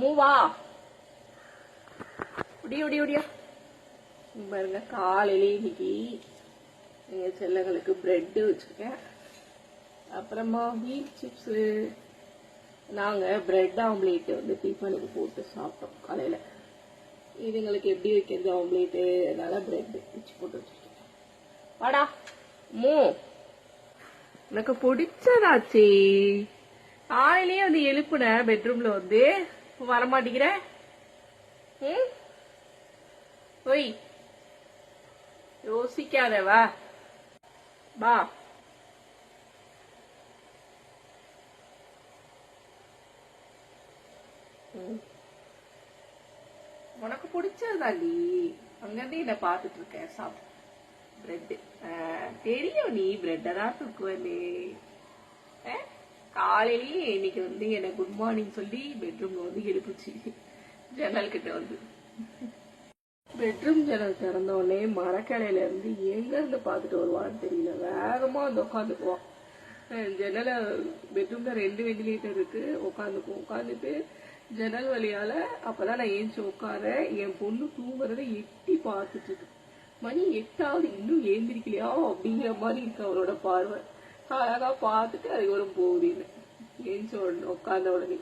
மூவா? உடிய உடிய உடியா. பாருங்க காலையிலே இன்னைக்கு எங்கள் செல்லங்களுக்கு ப்ரெட்டு வச்சிருக்கேன். அப்புறமா வீட் சிப்ஸு நாங்க பிரெட் ஆம்லேட் வந்து டிஃபனுக்கு போட்டு சாப்பிட்டோம் காலையில. இதுங்களுக்கு எப்படி வைக்கிறது ஆம்லேட்டு அதனால பிரெட் வச்சு போட்டு வச்சிருக்கேன். வாடா மூ. உனக்கு பிடிச்சதாச்சே காலையிலேயே வந்து எழுப்புன பெட்ரூம்ல வந்து வர மாட்டேங்கிற ம்? ஒய் யோசிக்காத வா வா. உனக்கு பிடிச்சதுதாண்டி அங்கிருந்து என்ன பார்த்துட்டு இருக்கேன். சாப்பிட்டு பிரெட் தெரியும் நீ. பிரெட்டை தான் தூக்குவனே காலையிலேயே இன்னைக்கு வந்து என்னை குட் மார்னிங் சொல்லி பெட்ரூம்ல வந்து எழுப்புச்சு ஜன்னல் கிட்ட வந்து. பெட்ரூம் ஜன்னல் திறந்த உடனே மரக்கடையில இருந்து எங்க இருந்து பார்த்துட்டு வருவான்னு தெரியல. வேகமா வந்து உட்காந்துக்குவான் ஜன்னலை ஜன்னல பெட்ரூம்ல ரெண்டு வெண்டிலேட்டர் இருக்கு. உட்காந்துக்குவோம் உட்காந்துட்டு ஜன்னல் வழியால அப்பதான் நான் ஏஞ்சி உட்கார என் பொண்ணு தூங்குறத எட்டி பார்த்துட்டு இருக்கு. மணி எட்டாவது இன்னும் ஏந்திரிக்கலையா அப்படிங்கிற மாதிரி இருக்கு அவளோட பார்வை. அழகா பார்த்துட்டு அதுக்கப்புறம் போகுதுன்னு அப்படின்னு சொல்லணும் உட்காந்த உடனே.